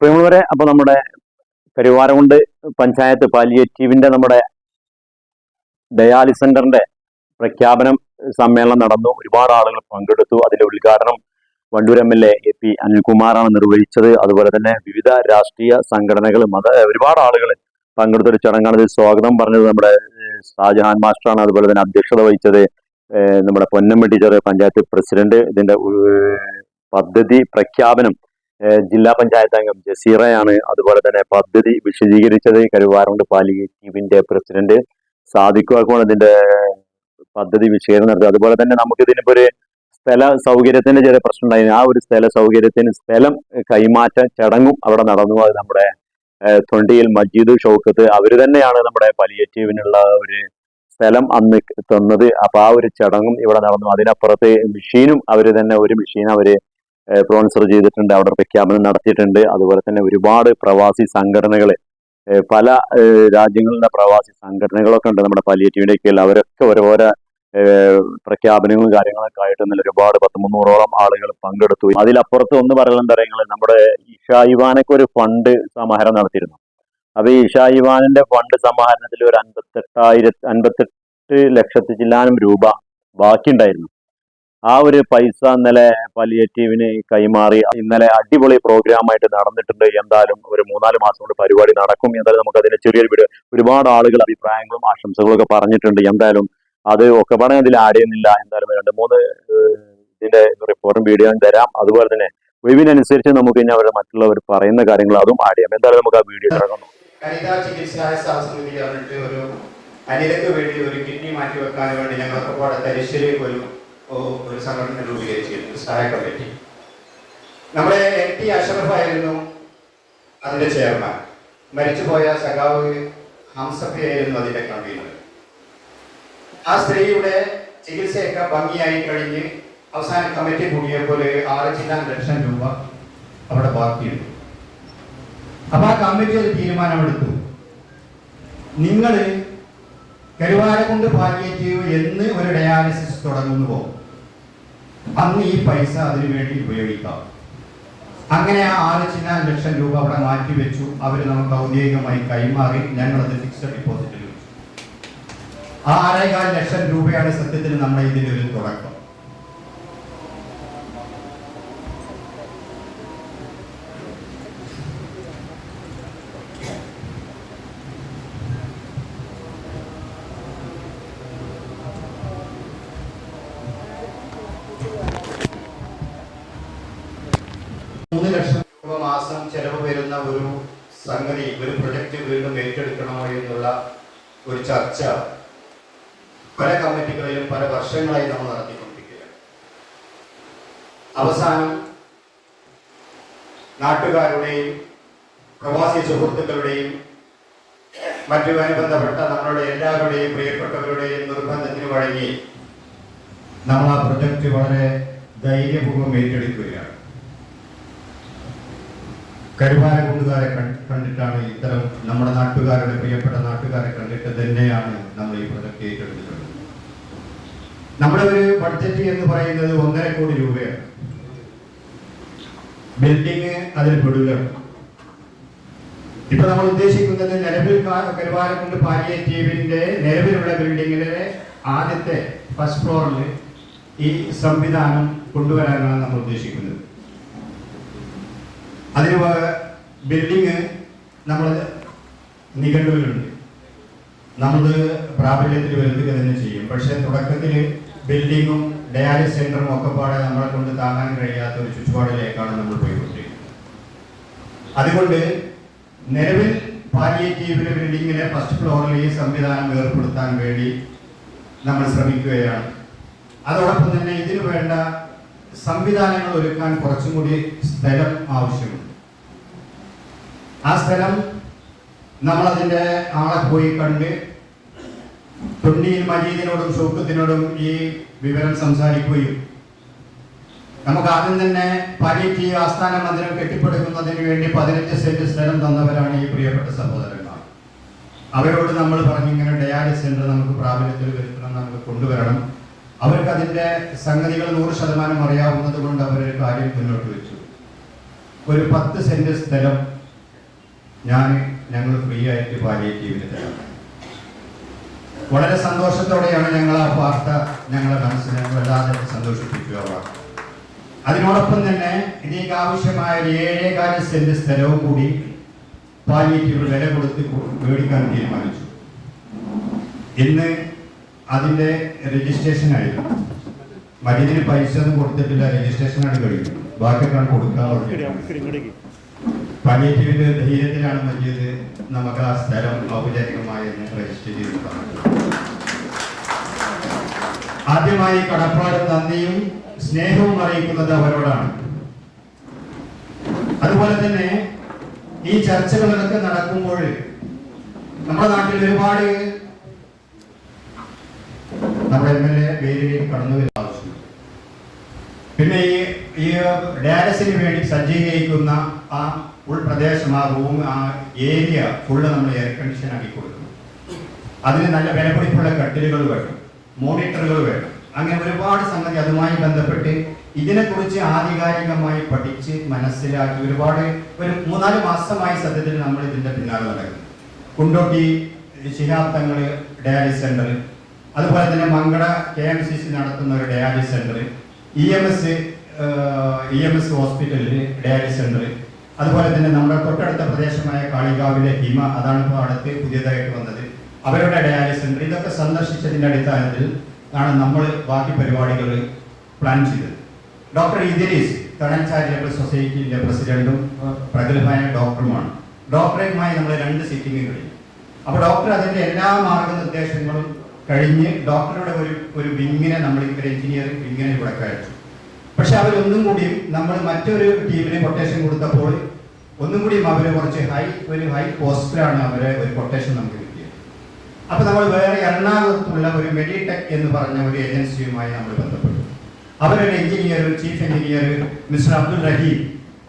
പ്രിയമുള്ളവരെ അപ്പൊ നമ്മുടെ കരുവാരകുണ്ട് പഞ്ചായത്ത് പാലിയേറ്റീവിന്റെ നമ്മുടെ ഡയാലിസ് സെന്ററിന്റെ പ്രഖ്യാപനം സമ്മേളനം നടന്നു. ഒരുപാട് ആളുകൾ പങ്കെടുത്തു. അതിന്റെ ഉദ്ഘാടനം Wandoor M L A P അനിൽകുമാറാണ് നിർവഹിച്ചത്. അതുപോലെ തന്നെ വിവിധ രാഷ്ട്രീയ സംഘടനകൾ മത ഒരുപാട് ആളുകൾ പങ്കെടുത്ത ഒരു ചടങ്ങാണ്. ഇത് സ്വാഗതം പറഞ്ഞത് നമ്മുടെ ഷാജഹാൻ മാസ്റ്ററാണ്. അതുപോലെ തന്നെ അധ്യക്ഷത വഹിച്ചത് നമ്മുടെ പൊന്നമ്മ ടീച്ചർ പഞ്ചായത്ത് പ്രസിഡന്റ്. ഇതിന്റെ പദ്ധതി പ്രഖ്യാപനം ജില്ലാ പഞ്ചായത്ത് അംഗം ജസീറയാണ് അതുപോലെ തന്നെ പദ്ധതി വിശദീകരിച്ചത് കരുവാറുണ്ട് പാലിയേറ്റീവിന്റെ പ്രസിഡന്റ് സാധിക്കുവാക്കുമാണ് ഇതിന്റെ പദ്ധതി വിശദീകരണം നടത്തുക അതുപോലെ തന്നെ നമുക്ക് ഇതിനിപ്പോ ഒരു സ്ഥല സൗകര്യത്തിന്റെ ചെറിയ പ്രശ്നം ഉണ്ടായിരുന്നു. ആ ഒരു സ്ഥല സൗകര്യത്തിന് സ്ഥലം കൈമാറ്റ ചടങ്ങും അവിടെ നടന്നു. അത് നമ്മുടെ തൊണ്ടിയിൽ മജീദ് ഷൗക്കത്ത് അവർ തന്നെയാണ് നമ്മുടെ പലിയേറ്റീവിനുള്ള ഒരു സ്ഥലം അന്ന് തന്നത്. അപ്പൊ ആ ഒരു ചടങ്ങും ഇവിടെ നടന്നു. അതിനപ്പുറത്ത് മെഷീനും അവർ തന്നെ ഒരു മെഷീൻ അവർ സ്പോൺസർ ചെയ്തിട്ടുണ്ട് അവിടെ പ്രഖ്യാപനം നടത്തിയിട്ടുണ്ട്. അതുപോലെ തന്നെ ഒരുപാട് പ്രവാസി സംഘടനകൾ പല രാജ്യങ്ങളിലെ പ്രവാസി സംഘടനകളൊക്കെ ഉണ്ട് നമ്മുടെ പലിയേറ്റീവിന്റെ കീഴിൽ അവരൊക്കെ ഓരോരോ പ്രഖ്യാപനങ്ങളും കാര്യങ്ങളൊക്കെ ആയിട്ട് നല്ല ഒരുപാട് പത്ത് മുന്നൂറോളം ആളുകൾ പങ്കെടുത്തു. അതിലപ്പുറത്ത് ഒന്ന് പറയുന്നത് എന്താ നമ്മുടെ ഇഷാ ഇവാനൊക്കെ ഒരു ഫണ്ട് സമാഹരണം നടത്തിയിരുന്നു. അപ്പൊ ഈ ഇഷാ ഇവാനിന്റെ ഫണ്ട് സമാഹരണത്തിൽ ഒരു അൻപത്തെട്ടായിരത്തി അൻപത്തെട്ട് ലക്ഷത്തി ചില്ലാനും രൂപ ബാക്കിയുണ്ടായിരുന്നു. ആ ഒരു പൈസ ഇന്നലെ പലിയേറ്റീവിന് കൈമാറി. ഇന്നലെ അടിപൊളി പ്രോഗ്രാമായിട്ട് നടന്നിട്ടുണ്ട്. എന്തായാലും ഒരു മൂന്നാൽ മാസം കൊണ്ട് പരിപാടി നടക്കും. എന്തായാലും നമുക്ക് അതിന്റെ ചെറിയൊരു വീഡിയോ ഒരുപാട് ആളുകൾ അഭിപ്രായങ്ങളും ആശംസകളും ഒക്കെ പറഞ്ഞിട്ടുണ്ട്. എന്തായാലും അത് ഒക്കെ പറഞ്ഞാൽ അതിൽ ആഡ് എന്തായാലും രണ്ട് മൂന്ന് ഇതിന്റെ റിപ്പോർട്ടും വീഡിയോയും തരാം. അതുപോലെ തന്നെ ഒഴിവിനനുസരിച്ച് നമുക്ക് ഇനി അവരുടെ മറ്റുള്ളവർ പറയുന്ന കാര്യങ്ങൾ അതും ആഡ് ചെയ്യാം. എന്തായാലും നമുക്ക് ആ വീഡിയോ ഇറങ്ങുന്നു വനിതാ ഒരു വേണ്ടി ഒരു കിഡ്നി മാറ്റി വെക്കാൻ വേണ്ടി ഞങ്ങൾക്ക് പാടെ ഒരു സംഘടന രൂപീകരിച്ചിരുന്നു സഹായ കമ്മിറ്റി. നമ്മുടെ എം ടി അഷറഫ് ആയിരുന്നു അതിന്റെ ചെയർമാൻ. മരിച്ചുപോയ സഖാവ് ഹംസഫയായിരുന്നു അതിന്റെ കൺവീനർ. ആ സ്ത്രീയുടെ ചികിത്സയൊക്കെ ഭംഗിയായി കഴിഞ്ഞ് അവസാന കമ്മിറ്റി കൂടിയപ്പോൾ ആറ് ചില്ലാൻ ലക്ഷം രൂപ അവിടെ ബാക്കിയുണ്ട്. അപ്പൊ ആ കമ്മിറ്റി ഒരു തീരുമാനമെടുത്തു. നിങ്ങൾ കരുവാരക്കുണ്ട് പാലിയേറ്റീവ് എന്ന് ഒരു ഡയാലിസിസ് തുടങ്ങുന്നുവോ അന്ന് ഈ പൈസ അതിനു വേണ്ടി ഉപയോഗിക്കാം. അങ്ങനെ ആ ആറ് ചിന്ന ലക്ഷം രൂപ അവിടെ മാറ്റിവെച്ചു അവർ നമുക്ക് ഔദ്യോഗികമായി കൈമാറി ഞങ്ങളത് ഫിക്സഡ് ഡിപ്പോസിറ്റിൽ വെച്ചു. ആ ആറേകാൽ ലക്ഷം രൂപയാണ് സത്യത്തിൽ നമ്മുടെ ഇതിന്റെ ഒരു തുടക്കം മൂന്ന് ലക്ഷം രൂപ മാസം ചെലവ് വരുന്ന ഒരു സംഗതി ഒരു പ്രൊജക്റ്റ് വീണ്ടും ഏറ്റെടുക്കണമോ എന്നുള്ള ഒരു ചർച്ച പല കമ്മിറ്റികളിലും പല വർഷങ്ങളായി നമ്മൾ നടത്തിക്കൊണ്ടിരിക്കുകയാണ്. അവസാനം നാട്ടുകാരുടെയും പ്രവാസി സുഹൃത്തുക്കളുടെയും മറ്റു അനുബന്ധപ്പെട്ട നമ്മളുടെ എല്ലാവരുടെയും പ്രിയപ്പെട്ടവരുടെയും നിർബന്ധത്തിന് വഴങ്ങി നമ്മൾ ആ പ്രൊജക്റ്റ് വളരെ ധൈര്യപൂർവം ഏറ്റെടുക്കുകയാണ്. കരുവാരക്കുണ്ടുകാരെ കൂട്ടുകാരെ കണ്ടിട്ടാണ് ഇത്തരം നമ്മുടെ നാട്ടുകാരുടെ പ്രിയപ്പെട്ട നാട്ടുകാരെ കണ്ടിട്ട് തന്നെയാണ് നമ്മൾ ഈ പ്രൊജക്ട് ഏറ്റെടുത്തിട്ടുള്ളത്. നമ്മുടെ ഒരു ബഡ്ജറ്റ് എന്ന് പറയുന്നത് ഒന്നര കോടി രൂപയാണ്. ബിൽഡിംഗ് അതിൽ പെടുകയാണ്. ഇപ്പൊ നമ്മൾ ഉദ്ദേശിക്കുന്നത് നിലവിൽ കരുവാരക്കുണ്ട് പാലിയേറ്റീവിന്റെ നിലവിലുള്ള ബിൽഡിങ്ങിലെ ആദ്യത്തെ ഫസ്റ്റ് ഫ്ലോറിൽ ഈ സംവിധാനം കൊണ്ടുവരാനാണ് നമ്മൾ ഉദ്ദേശിക്കുന്നത്. അതിന് ബിൽഡിങ് നമ്മൾ നിഘണ്ടുവിലുണ്ട്. നമ്മൾ പ്രാബല്യത്തിൽ വരുത്തുക തന്നെ ചെയ്യും. പക്ഷേ തുടക്കത്തിൽ ബിൽഡിങ്ങും ഡയാലിസ് സെന്ററും ഒക്കെ പാടെ നമ്മളെ കൊണ്ട് താങ്ങാൻ കഴിയാത്ത ഒരു ചുറ്റുപാടിലേക്കാണ് നമ്മൾ പോയിക്കൊണ്ടിരിക്കുന്നത്. അതുകൊണ്ട് നിലവിൽ പാലിയേറ്റീവിലെ ബിൽഡിങ്ങിലെ ഫസ്റ്റ് ഫ്ലോറിൽ ഈ സംവിധാനം ഏർപ്പെടുത്താൻ വേണ്ടി നമ്മൾ ശ്രമിക്കുകയാണ്. അതോടൊപ്പം തന്നെ ഇതിനു വേണ്ട സംവിധാനങ്ങൾ ഒരുക്കാൻ കുറച്ചും കൂടി സ്ഥലം ആവശ്യമുണ്ട്. ആ സ്ഥലം നമ്മളതിന്റെ ആളെ പോയി കണ്ട് തൊണ്ടിയിൽ മജീദിനോടും ഷൗക്കത്തിനോടും ഈ വിവരം സംസാരിക്കുകയും നമുക്ക് ആദ്യം തന്നെ പാലിയേറ്റീവ് ആസ്ഥാന മന്ദിരം കെട്ടിപ്പടുക്കുന്നതിന് വേണ്ടി പതിനഞ്ച് സെന്റ് സ്ഥലം തന്നവരാണ് ഈ പ്രിയപ്പെട്ട സഹോദരന്മാർ. അവരോട് നമ്മൾ പറഞ്ഞു ഇങ്ങനെ ഡയാലിസ് സെന്റർ നമുക്ക് പ്രാബല്യത്തിൽ വരുത്തണം നമുക്ക് കൊണ്ടുവരണം. അവർക്ക് അതിന്റെ സംഗതികൾ നൂറ് ശതമാനം അറിയാവുന്നത് കൊണ്ട് അവരൊരു കാര്യം മുന്നോട്ട് വെച്ചു. ഒരു പത്ത് സെന്റ് സ്ഥലം ഞാൻ ഞങ്ങൾ ഫ്രീ ആയിട്ട് പാലിയേറ്റീവിന് തരാം. വളരെ സന്തോഷത്തോടെയാണ് ഞങ്ങൾ ആ വാർത്ത ഞങ്ങളെ മനസ്സിനെ വല്ലാതെ സന്തോഷിപ്പിക്കുക. അതിനോടൊപ്പം തന്നെ ഇതിലേക്ക് ആവശ്യമായ ഒരു ഏഴേകാല സെന്റ് സ്ഥലവും കൂടി പാലിയേറ്റീവ് വില കൊടുത്ത് മേടിക്കാൻ തീരുമാനിച്ചു. ഇന്ന് അതിന്റെ രജിസ്ട്രേഷൻ ആയിരുന്നു. മരുന്നിന് പൈസ ഒന്നും കൊടുത്തിട്ടില്ല രജിസ്ട്രേഷനാണ് കഴിഞ്ഞു ബാക്കിയൊക്കെയാണ് കൊടുക്കാൻ പാലിയേറ്റീവിന്റെ ധൈര്യത്തിലാണ് മജീദ് നമുക്ക് ആ സ്ഥലം ഔപചാരികമായി രജിസ്റ്റർ ചെയ്ത്. ആദ്യമായി കടപ്പാടും നന്ദിയും സ്നേഹവും അറിയിക്കുന്നത് അവരോടാണ് അതുപോലെ തന്നെ ഈ ചർച്ചകളൊക്കെ നടക്കുമ്പോൾ നമ്മുടെ നാട്ടിൽ ഒരുപാട് നമ്മുടെ എം എൽ എ പേരിലേക്ക് കടന്നു വരുന്ന ആവശ്യം പിന്നെ ഈ ഡയാലസിന് വേണ്ടി സജ്ജീകരിക്കുന്ന ആ ഉൾപ്രദേശം ആ റൂം ആ ഏരിയ ഫുള്ള് നമ്മൾ എയർ കണ്ടീഷൻ ആക്കി കൊടുക്കണം അതിന് നല്ല വിലപിടിപ്പുള്ള കട്ടിലുകൾ വേണം മോണിറ്ററുകൾ വേണം. അങ്ങനെ ഒരുപാട് സംഗതി അതുമായി ബന്ധപ്പെട്ട് ഇതിനെക്കുറിച്ച് ആധികാരികമായി പഠിച്ച് മനസ്സിലാക്കി ഒരുപാട് ഒരു മൂന്നാൽ മാസമായി സത്യത്തിൽ നമ്മൾ ഇതിന്റെ പിന്നാലെ നടക്കുന്നു. കുണ്ടോട്ടി ശിഹാബ് തങ്ങൾ ഡയാലിസ് സെന്റർ അതുപോലെ തന്നെ Mankada K M C C നടത്തുന്ന ഒരു dialysis centre E M S E M S ഹോസ്പിറ്റലിൽ ഡയാലിസ് സെന്റർ അതുപോലെ തന്നെ നമ്മുടെ തൊട്ടടുത്ത പ്രദേശമായ കാളികാവിലെ ഹിമ അതാണ് ഇപ്പോൾ അടുത്ത് പുതിയതായിട്ട് വന്നത്. അവരുടെ ഡയാലിസ് സെന്റർ ഇതൊക്കെ സന്ദർശിച്ചതിന്റെ അടിസ്ഥാനത്തിൽ ആണ് നമ്മൾ ബാക്കി പരിപാടികൾ പ്ലാൻ ചെയ്തത്. ഡോക്ടർ ഇദരീസ് തണൽ ചാരിറ്റബിൾ സൊസൈറ്റിയിലെ പ്രസിഡന്റും പ്രഗത്ഭമായ ഡോക്ടറുമാണ്. ഡോക്ടറേയുമായി നമ്മൾ രണ്ട് സിറ്റിംഗ് കഴിഞ്ഞു അപ്പോൾ ഡോക്ടർ അതിന്റെ എല്ലാ മാർഗനിർദ്ദേശങ്ങളും കഴിഞ്ഞ് ഡോക്ടറുടെ ഒരു ഒരു വിങ്ങിനെ നമ്മൾ ഒരു എഞ്ചിനീയറിംഗ് വിങ്ങിനെ ഇവിടെ കഴിച്ചു പക്ഷെ അവരൊന്നും കൂടിയും നമ്മൾ മറ്റൊരു ടീമിന് കൊട്ടേഷൻ കൊടുത്തപ്പോൾ ഒന്നും കൂടിയും അവർ കുറച്ച് ഹൈ ഒരു ഹൈ പോസ്റ്ററാണ് അവരെ ഒരു കൊട്ടേഷൻ നമുക്ക് കിട്ടിയത്. അപ്പൊ നമ്മൾ വേറെ എറണാകുളത്തുള്ള ഒരു മെഡിടെക് എന്ന് പറഞ്ഞ ഒരു ഏജൻസിയുമായി നമ്മൾ ബന്ധപ്പെട്ടു. അവരൊരു engineer chief engineer mister Abdul Rahim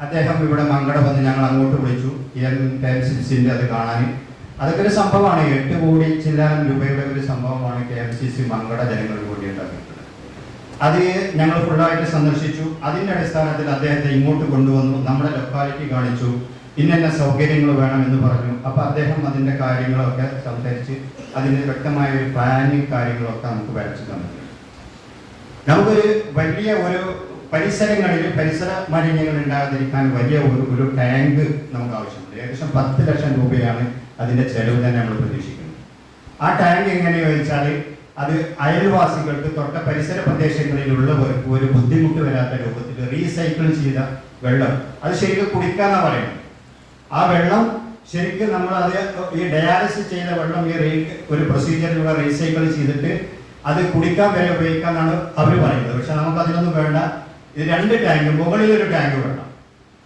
അദ്ദേഹം ഇവിടെ മങ്കട വന്ന് ഞങ്ങൾ അങ്ങോട്ട് വിളിച്ചു. കെ അത് കാണാൻ. അതൊക്കെ ഒരു സംഭവമാണ്. എട്ട് കോടി ചില്ലാനം രൂപയുടെ ഒരു സംഭവമാണ് K M C C Mankada ജനങ്ങൾക്ക് വേണ്ടി ഉണ്ടാക്കിയിട്ടുള്ളത് അത് ഞങ്ങൾ ഫുള്ളായിട്ട് സന്ദർശിച്ചു. അതിന്റെ അടിസ്ഥാനത്തിൽ അദ്ദേഹത്തെ ഇങ്ങോട്ട് കൊണ്ടുവന്നു. നമ്മുടെ ലൊക്കാലിറ്റി കാണിച്ചു. ഇന്നെന്ന സൗകര്യങ്ങൾ വേണമെന്ന് പറഞ്ഞു. അപ്പോൾ അദ്ദേഹം അതിന്റെ കാര്യങ്ങളൊക്കെ സംസാരിച്ച് അതിന് വ്യക്തമായ ഒരു പ്ലാനിങ് കാര്യങ്ങളൊക്കെ നമുക്ക് വരച്ചു തന്നു. നമുക്കൊരു വലിയ ഒരു പരിസരങ്ങളിൽ പരിസര മാലിന്യങ്ങൾ ഉണ്ടാകാതിരിക്കാൻ വലിയ ഒരു ഒരു ടാങ്ക് നമുക്ക് ആവശ്യമുണ്ട്. ഏകദേശം പത്ത് ലക്ഷം രൂപയാണ് അതിന്റെ ചെലവ് തന്നെ നമ്മൾ പ്രതീക്ഷിക്കുന്നത്. ആ ടാങ്ക് എങ്ങനെയാണെന്ന് വെച്ചാൽ അത് അയൽവാസികൾക്ക് തൊട്ട പരിസര പ്രദേശങ്ങളിലുള്ളവർക്ക് ഒരു ബുദ്ധിമുട്ട് വരാത്ത രൂപത്തിൽ റീസൈക്കിൾ ചെയ്ത വെള്ളം. അത് ശരിക്കും കുടിക്കാന്നാ പറയുന്നത്. ആ വെള്ളം ശരിക്കും നമ്മൾ അത് ഈ ഡയാലിസിസ് ചെയ്ത വെള്ളം ഈ റീ ഒരു പ്രൊസീജിയറിലൂടെ റീസൈക്കിൾ ചെയ്തിട്ട് അത് കുടിക്കാൻ വരെ ഉപയോഗിക്കാന്നാണ് അവർ പറയുന്നത്. പക്ഷെ നമുക്ക് അതിനൊന്നും വേണ്ട. ഇത് രണ്ട് ടാങ്ക് മുകളിൽ ഒരു ടാങ്ക് വേണം.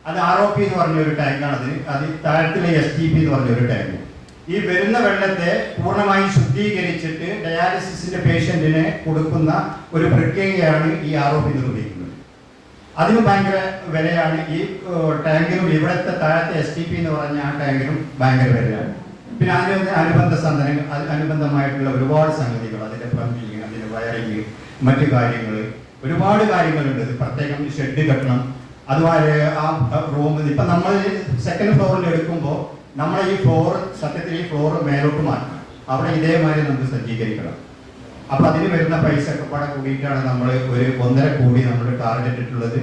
അത് ആർ ഒ പി എന്ന് പറഞ്ഞ ഒരു ടാങ്കാണ് അതിന്. അത് താഴത്തിലെ എസ് ടി പി എന്ന് പറഞ്ഞ ഒരു ടാങ്ക്. ഈ വരുന്ന വെള്ളത്തെ പൂർണമായി ശുദ്ധീകരിച്ചിട്ട് ഡയാലിസിസിന്റെ പേഷ്യന്റിന് കൊടുക്കുന്ന ഒരു പ്രക്രിയയാണ് ഈ ആർ ഒ പി നിർവഹിക്കുന്നത്. അതിന് ഭയങ്കര വിലയാണ്. ഈ ടാങ്കിനും ഇവിടുത്തെ താഴത്തെ എസ് ടി പി എന്ന് പറഞ്ഞ ആ ടാങ്കിനും ഭയങ്കര വിലയാണ്. പിന്നെ അതിന് അനുബന്ധ സാധനങ്ങൾ അനുബന്ധമായിട്ടുള്ള ഒരുപാട് സംഗതികൾ അതിന്റെ പ്ലംബിങ് അതിന്റെ വയറിങ് മറ്റു കാര്യങ്ങൾ. ഒരുപാട് കാര്യങ്ങളുണ്ട്. പ്രത്യേകം ഷെഡ് കെട്ടണം. അതുപോലെ ആ റൂം ഇപ്പൊ നമ്മൾ സെക്കൻഡ് ഫ്ലോറിൽ എടുക്കുമ്പോൾ നമ്മൾ ഈ ഫ്ലോർ സത്യത്തിൽ ഈ ഫ്ലോർ മേലോട്ട് മാറ്റണം അവിടെ ഇതേമാതിരി നമുക്ക് സജ്ജീകരിക്കണം. അപ്പൊ അതിന് വരുന്ന പൈസ ഒക്കെ പാടെ കൂടിയിട്ടാണ് നമ്മൾ ഒരു ഒന്നര കോടി നമ്മൾ ടാർഗറ്റ് ഇട്ടിട്ടുള്ളത്.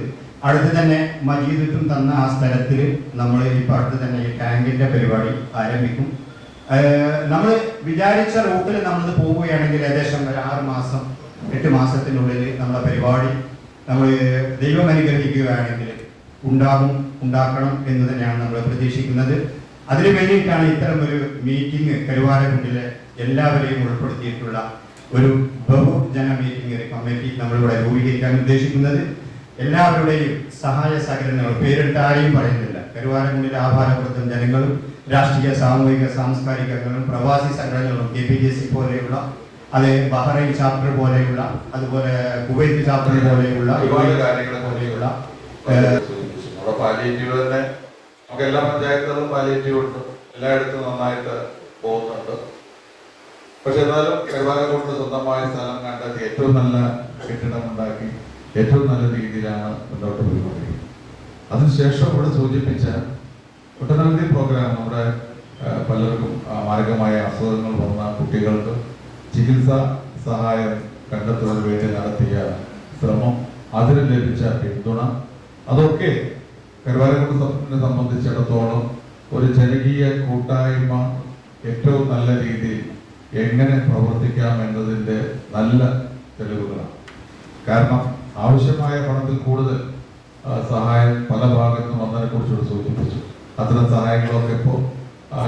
അടുത്ത് തന്നെ മജീദിട്ടും തന്ന ആ സ്ഥലത്തിൽ നമ്മൾ ഇപ്പൊ അടുത്ത് തന്നെ ഈ ടാങ്കിന്റെ പരിപാടി ആരംഭിക്കും. നമ്മൾ വിചാരിച്ച റൂട്ടിൽ നമ്മൾ പോവുകയാണെങ്കിൽ ഏകദേശം ഒരു ആറ് മാസം എട്ട് മാസത്തിനുള്ളിൽ നമ്മുടെ പരിപാടി നമ്മൾ ദൈവം അനുഗ്രഹിക്കുകയാണെങ്കിൽ ഉണ്ടാകും ഉണ്ടാക്കണം എന്ന് തന്നെയാണ് നമ്മൾ പ്രതീക്ഷിക്കുന്നത്. അതിനു വേണ്ടിയിട്ടാണ് ഇത്തരം ഒരു മീറ്റിംഗ് കരുവാരക്കുണ്ടിലെ എല്ലാവരെയും ഉൾപ്പെടുത്തിയിട്ടുള്ള ഒരു ബഹുജന മീറ്റിംഗ് കമ്മിറ്റി നമ്മളിവിടെ രൂപീകരിക്കാൻ ഉദ്ദേശിക്കുന്നത്. എല്ലാവരുടെയും സഹായ സഹകരണങ്ങൾ പേരിട്ടാരെയും പറയുന്നില്ല. കരുവാരക്കുണ്ടിലെ ആഭാരപ്രദം ജനങ്ങളും രാഷ്ട്രീയ സാമൂഹിക സാംസ്കാരിക അംഗങ്ങളും പ്രവാസി സംഘടനകളും കെ പി ജെ സി പോലെയുള്ള അതെ ബഹ്റൈൻ ചാപ്റ്റർ പോലെയുള്ള അതുപോലെ കുവൈറ്റ് ചാപ്റ്റർ പോലെയുള്ള പോലെയുള്ള നമുക്ക് എല്ലാ പഞ്ചായത്തുകളും പാലിയേറ്റീവ് ഉണ്ട്. എല്ലായിടത്തും നന്നായിട്ട് പോകുന്നുണ്ട്. പക്ഷെ എന്നാലും കരുവാരം കൊണ്ട് സ്വന്തമായ സ്ഥലം കണ്ടെത്തി ഏറ്റവും നല്ല കെട്ടിടം ഉണ്ടാക്കി ഏറ്റവും നല്ല രീതിയിലാണ് മുന്നോട്ട് പോയിക്കൊണ്ടിരിക്കുന്നത്. അതിനുശേഷം ഇവിടെ സൂചിപ്പിച്ച ഒട്ടനവധി പ്രോഗ്രാം നമ്മുടെ പലർക്കും മാരകമായ അസുഖങ്ങൾ വന്ന കുട്ടികൾക്ക് ചികിത്സാ സഹായം കണ്ടെത്തുന്നതിന് വേണ്ടി നടത്തിയ ശ്രമം അതിന് ലഭിച്ച പിന്തുണ അതൊക്കെ കരുവാരക്കുണ്ട് സംബന്ധിച്ചിടത്തോളം ഒരു ജനകീയ കൂട്ടായ്മ ഏറ്റവും നല്ല രീതിയിൽ എങ്ങനെ പ്രവർത്തിക്കാം എന്നതിന്റെ നല്ല തെളിവുകളാണ്. കാരണം ആവശ്യമായ പണത്തിൽ കൂടുതൽ സഹായം പല ഭാഗത്തും വന്നതിനെ കുറിച്ചുകൂടി സൂചിപ്പിച്ചു. അത്തരം സഹായങ്ങളൊക്കെ ഇപ്പോൾ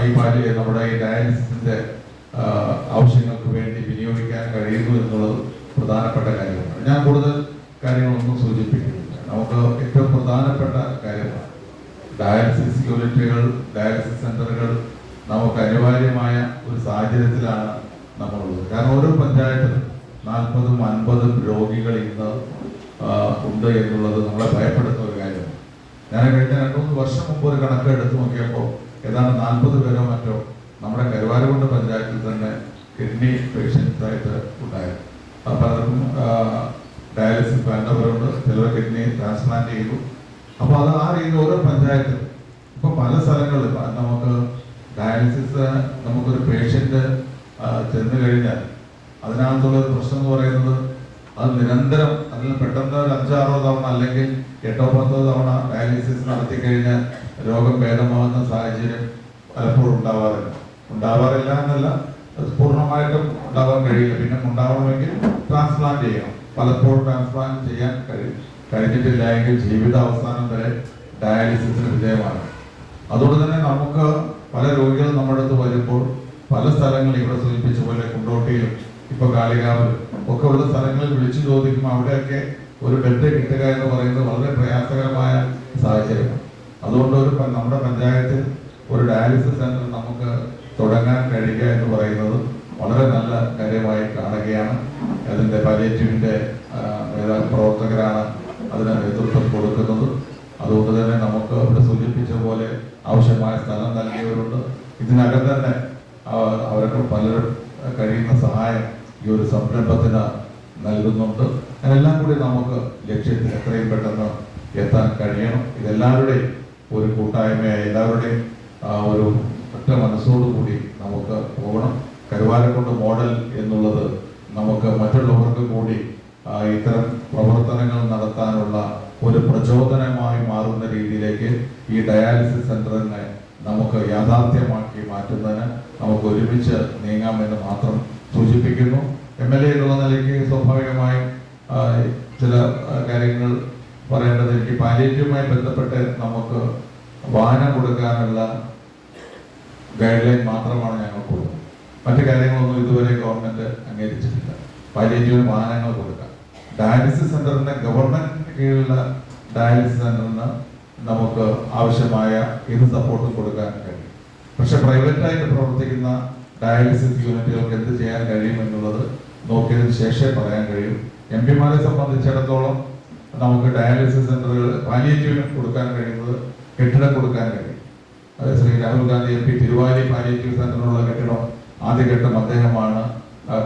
ഈ പാലി നമ്മുടെ ഈ ഡയാലിസിന്റെ ആ, ആവശ്യങ്ങൾക്ക് വേണ്ടി വിനിയോഗിക്കാൻ കഴിയുന്നു എന്നുള്ളത് പ്രധാനപ്പെട്ട കാര്യമാണ്. ഞാൻ കൂടുതൽ കാര്യങ്ങളൊന്നും സൂചിപ്പിക്കുന്നില്ല. നമുക്ക് ഏറ്റവും പ്രധാനപ്പെട്ട കാര്യമാണ്. ഡയാലിസിസ് യൂണിറ്റുകൾ ഡയാലിസിസ് സെന്ററുകൾ നമുക്ക് അനിവാര്യമായ ഒരു സാഹചര്യത്തിലാണ് നമ്മളുള്ളത്. കാരണം ഓരോ പഞ്ചായത്തിലും നാൽപ്പതും അൻപതും രോഗികൾ ഇന്ന് ഉണ്ട് എന്നുള്ളത് നമ്മളെ ഭയപ്പെടുന്ന ഒരു കാര്യമാണ്. ഞാൻ കഴിഞ്ഞ രണ്ട് മൂന്ന് വർഷം മുമ്പ് ഒരു കണക്ക് എടുത്തു നോക്കിയപ്പോൾ ഏതാണ്ട് നാൽപ്പത് പേരോ മറ്റോ നമ്മുടെ കരുവാരകുണ്ട് പഞ്ചായത്തിൽ തന്നെ കിഡ്നി പേഷ്യൻസ് ആയിട്ട് ഉണ്ടായിരുന്നു പലർക്കും ഡയാലിസിസ് വേണ്ടവരുണ്ട് ചിലർ കിഡ്നി ട്രാൻസ്പ്ലാന്റ് ചെയ്തു. അപ്പോൾ അത് ആ രീതിയിൽ ഓരോ പഞ്ചായത്തിലും ഇപ്പൊ പല സ്ഥലങ്ങളിൽ നമുക്ക് ഡയാലിസിസ് നമുക്കൊരു പേഷ്യന്റ് ചെന്ന് കഴിഞ്ഞാൽ അതിനകത്തുള്ള ഒരു പ്രശ്നം എന്ന് പറയുന്നത് അത് നിരന്തരം അതിൽ പെട്ടെന്ന് ഒരു അഞ്ചാറോ തവണ അല്ലെങ്കിൽ എട്ടോ പത്തോ തവണ ഡയാലിസിസ് നടത്തി കഴിഞ്ഞാൽ രോഗം ഭേദമാകുന്ന സാഹചര്യം പലപ്പോഴും ഉണ്ടാവാറില്ല ഉണ്ടാവാറില്ല എന്നല്ല പൂർണമായിട്ടും ഉണ്ടാവാൻ കഴിയില്ല. പിന്നെ ഉണ്ടാവണമെങ്കിൽ ട്രാൻസ്പ്ലാന്റ് ചെയ്യണം. പലപ്പോഴും ട്രാൻസ്പ്ലാന്റ് ചെയ്യാൻ കഴിഞ്ഞിട്ടില്ല എങ്കിൽ ജീവിതാവസാനം വരെ ഡയാലിസിസിന് വിധേയമാണ്. അതുകൊണ്ട് തന്നെ നമുക്ക് പല രോഗികളും നമ്മുടെ അടുത്ത് വരുമ്പോൾ പല സ്ഥലങ്ങളിൽ ഇവിടെ സൂചിപ്പിച്ച പോലെ കുണ്ടോട്ടിയിലും ഇപ്പൊ കാളികാവിലും ഒക്കെ ഉള്ള സ്ഥലങ്ങളിൽ വിളിച്ചു ചോദിക്കുമ്പോൾ അവിടെയൊക്കെ ഒരു ബെഡ് കിട്ടുക എന്ന് പറയുന്നത് വളരെ പ്രയാസകരമായ സാഹചര്യമാണ്. അതുകൊണ്ട് ഒരു നമ്മുടെ പഞ്ചായത്തിൽ ഒരു ഡയാലിസിസ് സെന്റർ നമുക്ക് തുടങ്ങാൻ കഴിയുക എന്ന് പറയുന്നത് വളരെ നല്ല കാര്യമായി കാണുകയാണ്. അതിന്റെ പലേറ്റീവിന്റെ പ്രവർത്തകരാണ് അതിന് നേതൃത്വം കൊടുക്കുന്നത്. അതുകൊണ്ട് തന്നെ നമുക്ക് ഇവിടെ സൂചിപ്പിച്ച പോലെ ആവശ്യമായ സ്ഥലം നൽകിയവരുണ്ട്. ഇതിനകം തന്നെ അവർക്ക് പലരും കഴിയുന്ന സഹായം ഈ ഒരു സംരംഭത്തിന് നൽകുന്നുണ്ട്. അതിനെല്ലാം കൂടി നമുക്ക് ലക്ഷ്യത്തിൽ എത്രയും പെട്ടെന്ന് എത്താൻ കഴിയണം. ഇതെല്ലാവരുടെയും ഒരു കൂട്ടായ്മയായി എല്ലാവരുടെയും ഒരു ഒറ്റ മനസ്സോടുകൂടി നമുക്ക് പോകണം. കരുവാരക്കുണ്ട് മോഡൽ എന്നുള്ളത് നമുക്ക് മറ്റുള്ളവർക്ക് കൂടി ഇത്തരം പ്രവർത്തനങ്ങൾ നടത്താനുള്ള ഒരു പ്രചോദനമായി മാറുന്ന രീതിയിലേക്ക് ഈ ഡയാലിസിസ് സെന്ററിനെ നമുക്ക് യാഥാർത്ഥ്യമാക്കി മാറ്റുന്നതിന് നമുക്ക് ഒരുമിച്ച് നീങ്ങാമെന്ന് മാത്രം സൂചിപ്പിക്കുന്നു എം എൽ എ എന്നുള്ള നിലയ്ക്ക് സ്വാഭാവികമായും ആ, ചില ആ, കാര്യങ്ങൾ പറയേണ്ടത് എനിക്ക് പാലിയേറ്റീവുമായി ബന്ധപ്പെട്ട് നമുക്ക് വാഹനം കൊടുക്കാനുള്ള ഗൈഡ് ലൈൻ മാത്രമാണ് ഞങ്ങൾക്കുള്ളത് മറ്റു കാര്യങ്ങളൊന്നും ഇതുവരെ ഗവൺമെന്റ് അംഗീകരിച്ചിട്ടില്ല. പാലിയേറ്റീവ് വാഹനങ്ങൾ കൊടുക്കാം. ഡയാലിസിസ് സെന്ററിന്റെ ഗവൺമെന്റ് കീഴിലുള്ള ഡയാലിസിസ് സെന്ററിന് നമുക്ക് ആവശ്യമായ ഏത് സപ്പോർട്ടും കൊടുക്കാൻ കഴിയും? പക്ഷെ പ്രൈവറ്റായിട്ട് പ്രവർത്തിക്കുന്ന ഡയാലിസിസ് യൂണിറ്റുകൾക്ക് എന്ത് ചെയ്യാൻ കഴിയും എന്നുള്ളത് നോക്കിയതിന് ശേഷമേ പറയാൻ കഴിയും. എം പിമാരെ സംബന്ധിച്ചിടത്തോളം നമുക്ക് ഡയാലിസിസ് സെന്ററുകൾ പാലിയേറ്റീവിന് കൊടുക്കാൻ കഴിയുന്നത് കെട്ടിടം കൊടുക്കാൻ കഴിയും. അത് Shri Rahul Gandhi M P Thiruvali palliative സെന്ററിനുള്ള കെട്ടിടം ആദ്യഘട്ടം അദ്ദേഹമാണ്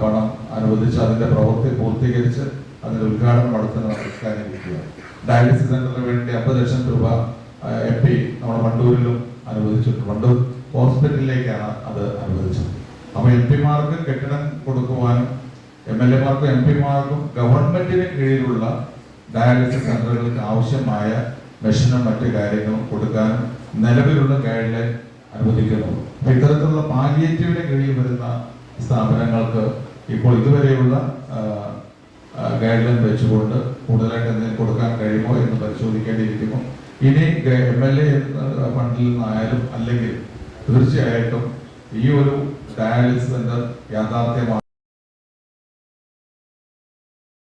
പണം അനുവദിച്ച് അതിന്റെ പ്രവൃത്തി പൂർത്തീകരിച്ച് അതിന്റെ ഉദ്ഘാടനം നടത്തുന്ന നടക്കാനിരിക്കുക ഡയാലിസിസ് സെന്ററിന് വേണ്ടി അമ്പത് ലക്ഷം രൂപ എം പി നമ്മുടെ വണ്ടൂരിലും അനുവദിച്ചിട്ടുണ്ട്. ഹോസ്പിറ്റലിലേക്കാണ് അത് അനുവദിച്ചത്. അപ്പൊ എം പിമാർക്ക് കെട്ടിടം കൊടുക്കുവാനും എം എൽ മാർക്കും എം പിമാർക്കും ഗവൺമെന്റിന് കീഴിലുള്ള ഡയാലിസിസ് സെന്ററുകൾക്ക് ആവശ്യമായ മെഷീനും മറ്റു കാര്യങ്ങളും കൊടുക്കാനും നിലവിലുള്ള ഗൈഡ് ലൈൻ അനുവദിക്കുന്നു. ഇത്തരത്തിലുള്ള പാലിയേറ്റീവിന് കീഴിൽ വരുന്ന സ്ഥാപനങ്ങൾക്ക് ഇപ്പോൾ ഇതുവരെയുള്ള ഗൈഡ് ലൈൻ വെച്ചുകൊണ്ട് കൂടുതലായിട്ട് എന്തെങ്കിലും കൊടുക്കാൻ കഴിയുമോ എന്ന് പരിശോധിക്കേണ്ടിയിരിക്കുന്നു. ഇനി എം എൽ എ ഫണ്ടിൽ നിന്നായാലും അല്ലെങ്കിൽ തീർച്ചയായിട്ടും ഈ ഒരു ഡയാലിസിസ് സെന്റർ യാഥാർത്ഥ്യമാണ്